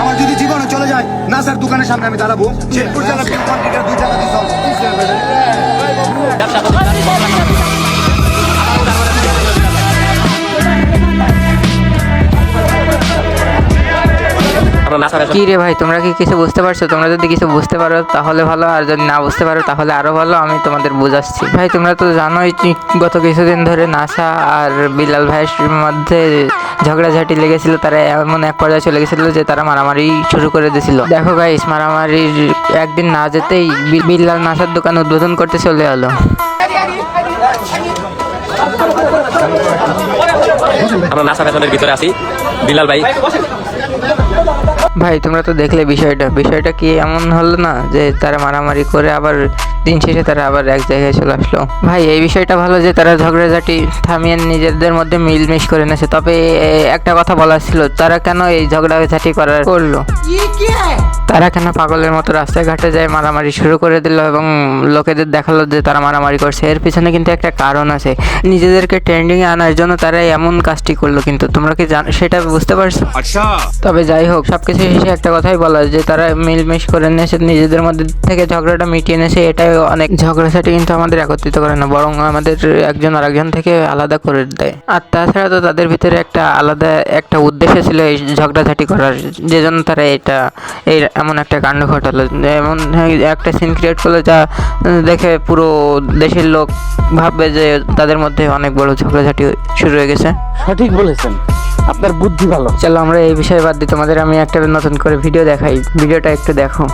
আমার যদি জীবনে চলে যায় না স্যার দোকানের সামনে আমি দাঁড়াবো। শেরপুর জেলা দুই কি রে ভাই তোমরা কি কিছু বুঝতে পারছ? তোমরা যদি কিছু বুঝতে পারো তাহলে ভালো আর যদি না বুঝতে পারো তাহলে আরও ভালো আমি তোমাদের বোঝাচ্ছি। ভাই তোমরা তো জানোই গত কিছুদিন ধরে নাসা আর বিলাল ভাইয়ের মধ্যে ঝগড়াঝাটি লেগেছিল তারা এমন এক পর্যায়ে চলে গেছিল যে তারা মারামারি শুরু করে দিয়েছিল। দেখো গাইস মারামারির একদিন না যেতেই বিল্লাল নাসার দোকান উদ্বোধন করতে চলে এলো। আমরা নাসা ফ্যাশনের ভিতরে আছি। বিলাল ভাই ভাই তোমরা তো দেখলে বিষয়টা। বিষয়টা কি এমন হলো না যে তারা মারামারি করে আবার দিন শেষে তারা আবার এক জায়গায় চলে আসলো? ভাই এই বিষয়টা ভালো যে তারা ঝগড়াঝাটি থামিয়ে নিজেদের মধ্যে মিলমিশ করে নেছে তবে একটা কথা বলার ছিল তারা কেন এই ঝগড়াঝাটি করার করল? তারা কেন পাগলের মতো রাস্তাঘাটে যায় মারামারি শুরু করে দিল এবং লোকেদের দেখাল যে তারা মারামারি করছে। এর পিছনে কিন্তু একটা কারণ আছে। নিজেদেরকে ট্রেন্ডিং এ আনার জন্য তারা এমন কাজটি করল কিন্তু। তোমরা কি জানো সেটা বুঝতে পারছ? তবে যাই হোক সবকিছু শেষে একটা কথাই বলা যে তারা মিলমিশ করে নিয়েছে নিজেদের মধ্যে থেকে ঝগড়াটা মিটিয়ে নিয়েছে এটাই অনেক ঝগড়াঝাটি কিন্তু আমাদের একত্রিত করে না বরং আমাদের একজন আরেকজন থেকে আলাদা করে দেয়। আর তাছাড়া তো তাদের ভিতরে একটা আলাদা একটা উদ্দেশ্য ছিল এই ঝগড়াঝাটি করার যে জন্য তারা এটা এই এমন একটা কাণ্ড ঘটালো। এমন একটা সিন ক্রিয়েট করল যা দেখে পুরো দেশের লোক ভাববে যে তাদের মধ্যে অনেক বড় ঝগড়াঝাটি শুরু হয়ে গেছে। সঠিক বলেছেন। আপনার বুদ্ধি ভালো। চলো আমরা এই বিষয়ে বাদ দিই। তোমাদের আমি একটা নতুন করে ভিডিও দেখাই। ভিডিওটা একটু দেখো।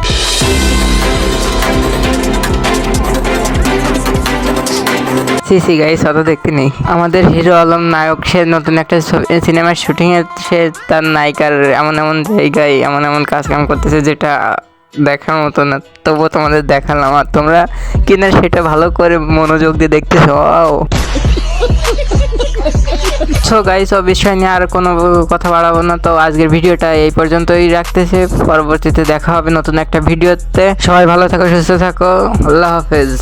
সি সি গাইস অত দেখতে নেই। আমাদের হিরো আলম নায়ক, সে নতুন একটা সিনেমার শুটিং এ সে তার নায়িকার এমন এমন জায়গায়, এমন এমন কাজ কাম করতেছে যেটা দেখার মতো না। তবুও তোমাদের দেখালাম। আর তোমরা কিনা সেটা ভালো করে মনোযোগ দিয়ে দেখতেছো সো গাইস ও বিষয় নিয়ে আর কোনো কথা বাড়াবো না। তো আজকের ভিডিওটা এই পর্যন্তই রাখতেছে। পরবর্তীতে দেখা হবে নতুন একটা ভিডিওতে। সবাই ভালো থাকো, সুস্থ থাকো। আল্লাহ হাফেজ।